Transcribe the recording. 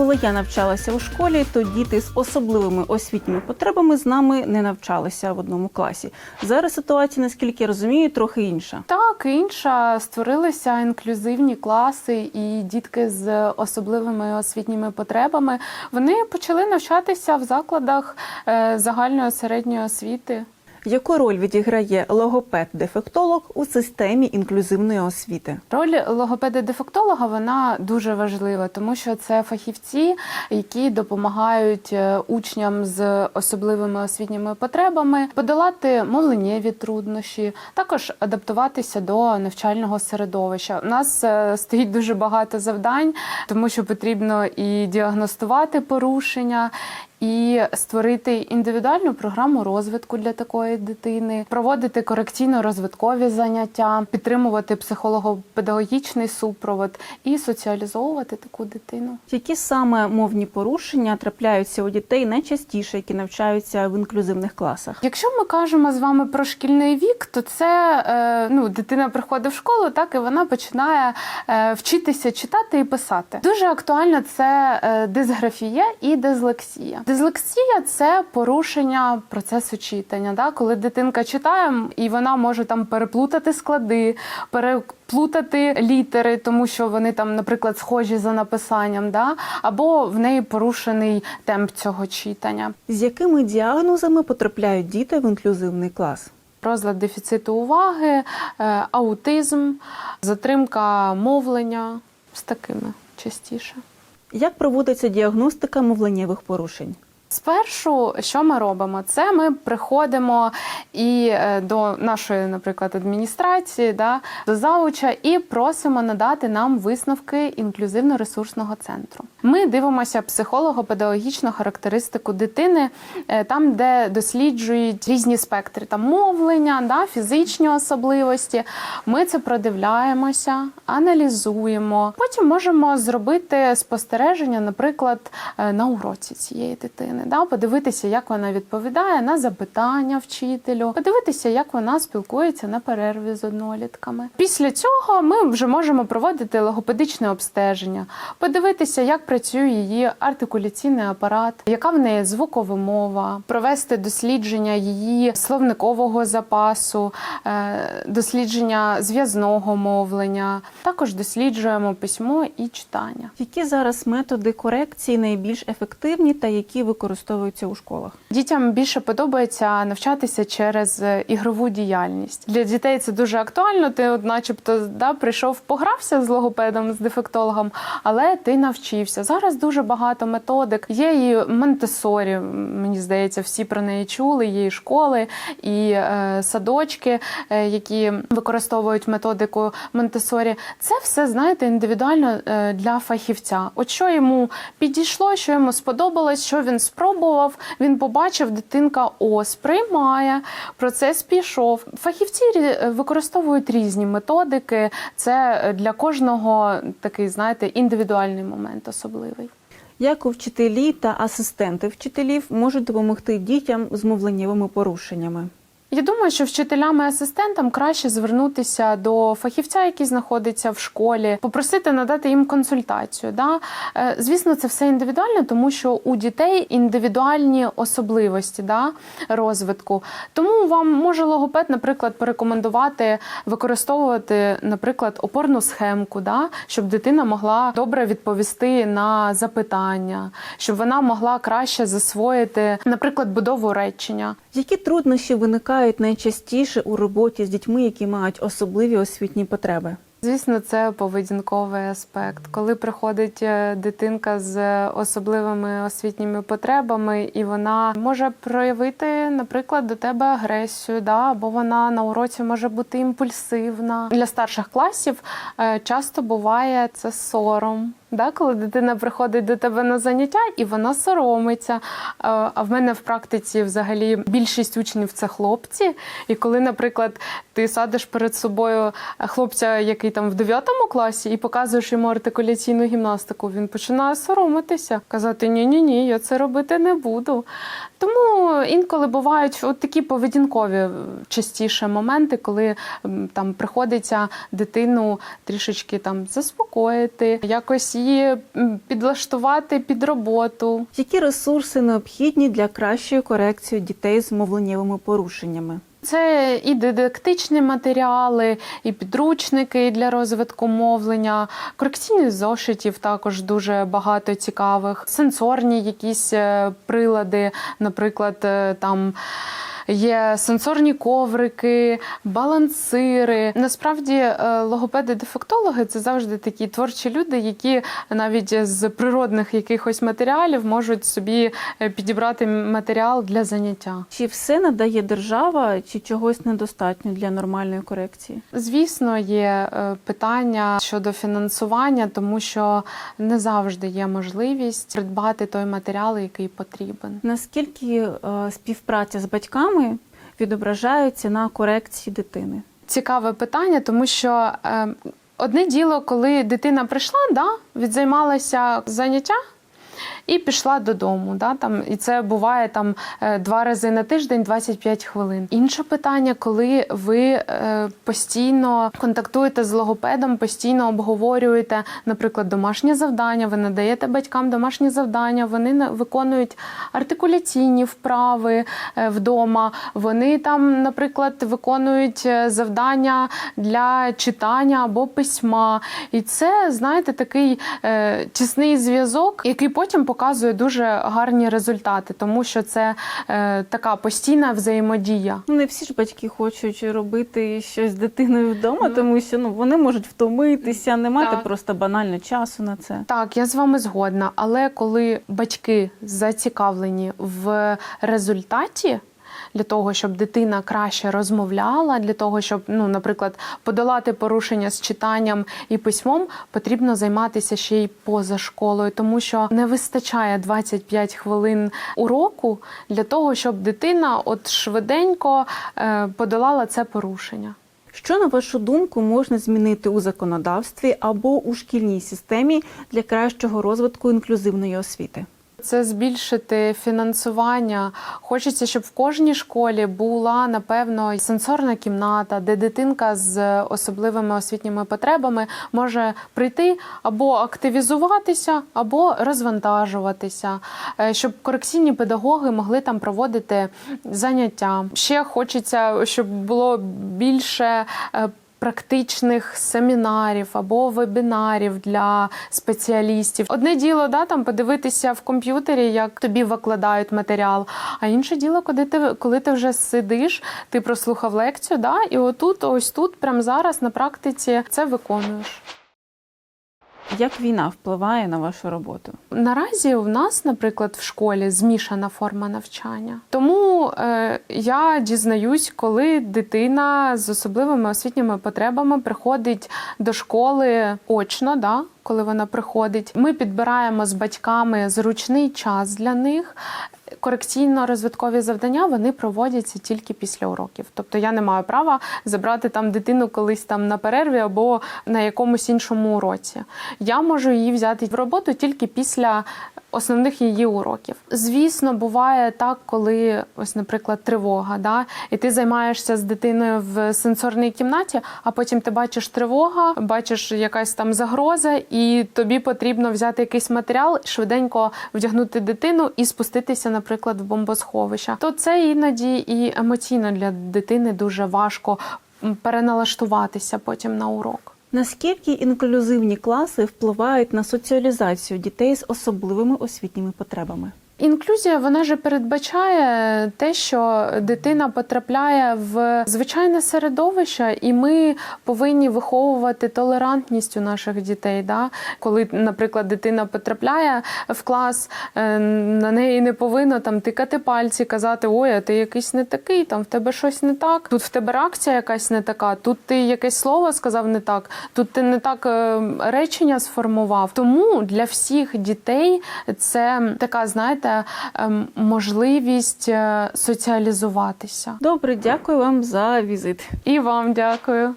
Коли я навчалася у школі, то діти з особливими освітніми потребами з нами не навчалися в одному класі. Зараз ситуація, наскільки я розумію, трохи інша. Так, інша створилися інклюзивні класи, і дітки з особливими освітніми потребами вони почали навчатися в закладах е, загальної середньої освіти. Яку роль відіграє логопед-дефектолог у системі інклюзивної освіти? Роль логопеда-дефектолога вона дуже важлива, тому що це фахівці, які допомагають е, учням з особливими освітніми потребами подолати мовленнєві труднощі, також адаптуватися до навчального середовища. У нас е, стоїть дуже багато завдань, тому що потрібно і діагностувати порушення. І створити індивідуальну програму розвитку для такої дитини, проводити корекційно-розвиткові заняття, підтримувати психолого-педагогічний супровод і соціалізовувати таку дитину. Які саме мовні порушення трапляються у дітей найчастіше, які навчаються в інклюзивних класах? Якщо ми кажемо з вами про шкільний вік, то це е, ну дитина приходить в школу, так і вона починає е, вчитися читати і писати. Дуже актуально це е, дисграфія і дислексія. Дислексія це порушення процесу читання. Да? Коли дитинка читає, і вона може там переплутати склади, переплутати літери, тому що вони там, наприклад, схожі за написанням, да? або в неї порушений темп цього читання. З якими діагнозами потрапляють діти в інклюзивний клас? Розлад дефіциту уваги, е, аутизм, затримка мовлення з такими частіше. Як проводиться діагностика мовленнєвих порушень? Спершу, що ми робимо? Це ми приходимо і е, до нашої, наприклад, адміністрації, да, до зауча, і просимо надати нам висновки інклюзивно-ресурсного центру. Ми дивимося психолого-педагогічну характеристику дитини, е, там, де досліджують різні спектри там мовлення, да, фізичні особливості. Ми це продивляємося, аналізуємо. Потім можемо зробити спостереження, наприклад, е, на уроці цієї дитини, да, подивитися, як вона відповідає на запитання вчителю, подивитися, як вона спілкується на перерві з однолітками. Після цього ми вже можемо проводити логопедичне обстеження, подивитися, як працює її артикуляційний апарат, яка в неї звуковимова, провести дослідження її словникового запасу, е, дослідження зв'язного мовлення. Також досліджуємо письмо і читання. Які зараз методи корекції найбільш ефективні та які використовуються у школах? Дітям більше подобається навчатися через е, ігрову діяльність. Для дітей це дуже актуально. Ти, от, начебто, да, прийшов, погрався з логопедом, з дефектологом, але ти навчився. Зараз дуже багато методик. Є і Монтесорі, мені здається, всі про неї чули. Є і школи, і е, садочки, е, які використовують методику Монтесорі. Це все знаєте індивідуально е, для фахівця. От що йому підійшло, що йому сподобалось, що він спробував. Він побачив, дитинка ось приймає, процес пішов. Фахівці використовують різні методики. Це е, для кожного такий, знаєте, індивідуальний момент особливий. Як вчителі та асистенти вчителів можуть допомогти дітям з мовленнєвими порушеннями? Я думаю, що вчителям і асистентам краще звернутися до фахівця, який знаходиться в школі, попросити надати їм консультацію. Да? Е, Звісно, це все індивідуально, тому що у дітей індивідуальні особливості да, розвитку. Тому вам може логопед, наприклад, порекомендувати використовувати, наприклад, опорну схемку, да? щоб дитина могла добре відповісти на запитання, щоб вона могла краще засвоїти, наприклад, будову речення. Які труднощі виникають найчастіше у роботі з дітьми, які мають особливі освітні потреби? Звісно, це поведінковий аспект. Коли приходить е, дитинка з особливими освітніми потребами, і вона може проявити, наприклад, до тебе агресію, да, або вона на уроці може бути імпульсивна. Для старших класів е, часто буває це сором. Да, коли дитина приходить до тебе на заняття і вона соромиться. Е, А в мене в практиці взагалі більшість учнів це хлопці. І коли, наприклад, ти садиш перед собою хлопця, який там в 9 класі, і показуєш йому артикуляційну гімнастику, він починає соромитися, казати: Ні, ні, я це робити не буду. Тому інколи бувають от такі поведінкові частіше моменти, коли там приходиться дитину трішечки там заспокоїти, якось її підлаштувати під роботу. Які ресурси необхідні для кращої корекції дітей з мовленнєвими порушеннями? Це і дидактичні матеріали, і підручники для розвитку мовлення, корекційних зошитів також дуже багато цікавих, сенсорні якісь е, прилади, наприклад, е, там. Є сенсорні коврики, балансири. Насправді, е, логопеди-дефектологи це завжди такі творчі люди, які навіть з природних якихось матеріалів можуть собі е, підібрати матеріал для заняття. Чи все надає держава, чи чогось недостатньо для нормальної корекції? Звісно, є е, питання щодо фінансування, тому що не завжди є можливість придбати той матеріал, який потрібен. Наскільки співпраця з батьками відображається на корекції дитини? Цікаве питання, тому що е, одне діло, коли дитина прийшла, да, відзаймалася заняття. І пішла додому. Да, там, і це буває там е, два рази на тиждень 25 хвилин. Інше питання, коли ви е, постійно контактуєте з логопедом, постійно обговорюєте, наприклад, домашнє завдання, ви надаєте батькам домашні завдання, вони виконують артикуляційні вправи е, вдома. Вони там, наприклад, виконують завдання для читання або письма. І це, знаєте, такий тісний зв'язок, який потім показує дуже гарні результати, тому що це е, така постійна взаємодія. Ну, не всі ж батьки хочуть робити щось з дитиною вдома, тому що ну вони можуть втомитися, не мати Так. просто банально часу на це. Так, я з вами згодна. Але коли батьки зацікавлені в результаті. Для того щоб дитина краще розмовляла, для того, щоб, ну, наприклад, подолати порушення з читанням і письмом, потрібно займатися ще й поза школою, тому що не вистачає 25 хвилин уроку для того, щоб дитина от швиденько е, подолала це порушення. Що на вашу думку можна змінити у законодавстві або у шкільній системі для кращого розвитку інклюзивної освіти? Це збільшити фінансування. Хочеться, щоб в кожній школі була напевно сенсорна кімната, де дитинка з особливими освітніми потребами може прийти або активізуватися, або розвантажуватися, Е, щоб корекційні педагоги могли там проводити заняття. Ще хочеться, щоб було більше. Практичних семінарів або вебінарів для спеціалістів. Одне діло, да, там подивитися в комп'ютері, як тобі викладають матеріал. А інше діло, коли ти коли ти вже сидиш, ти прослухав лекцію, да, і отут, ось тут, прямо зараз на практиці це виконуєш. Як війна впливає на вашу роботу? Наразі у нас, наприклад, в школі змішана форма навчання. Тому е, я дізнаюсь, коли дитина з особливими освітніми потребами приходить до школи очно, да, коли вона приходить. Ми підбираємо з батьками зручний час для них. Корекційно-розвиткові завдання вони проводяться тільки після уроків. Тобто я не маю права забрати там дитину колись там на перерві або на якомусь іншому уроці. Я можу її взяти в роботу тільки після основних її уроків. Звісно, буває так, коли ось, наприклад, тривога, да, і ти займаєшся з дитиною в сенсорній кімнаті, а потім ти бачиш тривога, бачиш якась там загроза, і тобі потрібно взяти якийсь матеріал, швиденько вдягнути дитину і спуститися, наприклад, в бомбосховище. То це іноді і емоційно для дитини дуже важко переналаштуватися потім на урок. Наскільки інклюзивні класи впливають на соціалізацію дітей з особливими освітніми потребами? Інклюзія вона же передбачає те, що дитина потрапляє в звичайне середовище, і ми повинні виховувати толерантність у наших дітей. Да? Коли, наприклад, дитина потрапляє в клас, е, на неї не повинно там тикати пальці, казати: Ой, а ти якийсь не такий, там в тебе щось не так. Тут в тебе реакція якась не така, тут ти якесь слово сказав не так, тут ти не так е, речення сформував. Тому для всіх дітей це така, знаєте, ем, можливість е, соціалізуватися. Добре, дякую вам за візит. І вам дякую.